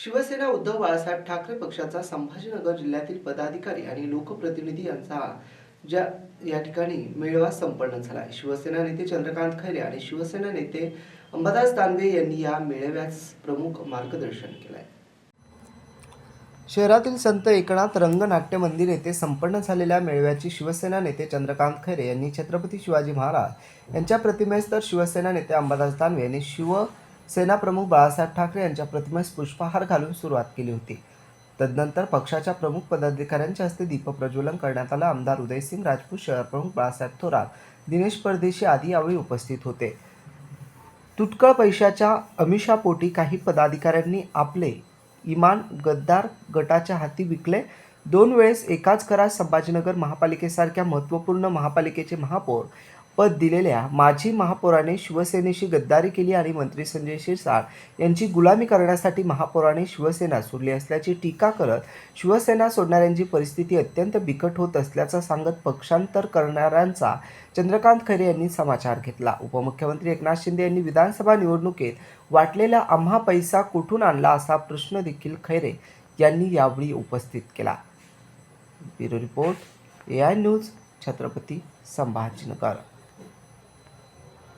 शिवसेना उद्धव बाळासाहेब ठाकरे पक्षाचा संभाजीनगर जिल्ह्यातील पदाधिकारी आणि लोकप्रतिनिधी यांचा ज्या या ठिकाणी मेळावा संपन्न झाला शिवसेना नेते चंद्रकांत खैरे आणि शिवसेना नेते अंबादास दानवे यांनी या मेळाव्यास प्रमुख मार्गदर्शन केलंय. शहरातील संत एकनाथ रंगनाट्य मंदिर येथे संपन्न झालेल्या मेळव्याची शिवसेना नेते चंद्रकांत खैरे यांनी छत्रपती शिवाजी महाराज यांच्या प्रतिमेस तर शिवसेना नेते अंबादास दानवे यांनी शिव सेनाप्रमुख बाळासाहेब ठाकरे यांच्या प्रतिमेस पुष्पहार घालून सुरुवात केली होती. तदनंतर पक्षाच्या प्रमुख पदाधिकाऱ्यांच्या हस्ते दीपप्रज्वलन करण्यात आलं. आमदार उदयसिंग राजपूत शहर प्रमुख बाळासाहेब थोरात दिनेश परदेशी आदी यावेळी उपस्थित होते. तुटकळ पैशाच्या अमिषापोटी काही पदाधिकाऱ्यांनी आपले इमान गद्दार गटाच्या हाती विकले. दोन वेळेस एकाच करार संभाजीनगर महापालिकेसारख्या महत्त्वपूर्ण महापालिकेचे महापौर पद दिलेल्या माजी महापौराने शिवसेनेशी गद्दारी केली आणि मंत्री संजय शिरसाट यांची गुलामी करण्यासाठी महापौराने शिवसेना सोडली असल्याची टीका करत शिवसेना सोडणाऱ्यांची परिस्थिती अत्यंत बिकट होत असल्याचं सांगत पक्षांतर करणाऱ्यांचा चंद्रकांत खैरे यांनी समाचार घेतला. उपमुख्यमंत्री एकनाथ शिंदे यांनी विधानसभा निवडणुकीत वाटलेला आम्हा पैसा कुठून आणला असा प्रश्न देखील खैरे यांनी यावेळी उपस्थित केला. Bureau report A I news Chhatrapati Sambhajinagar.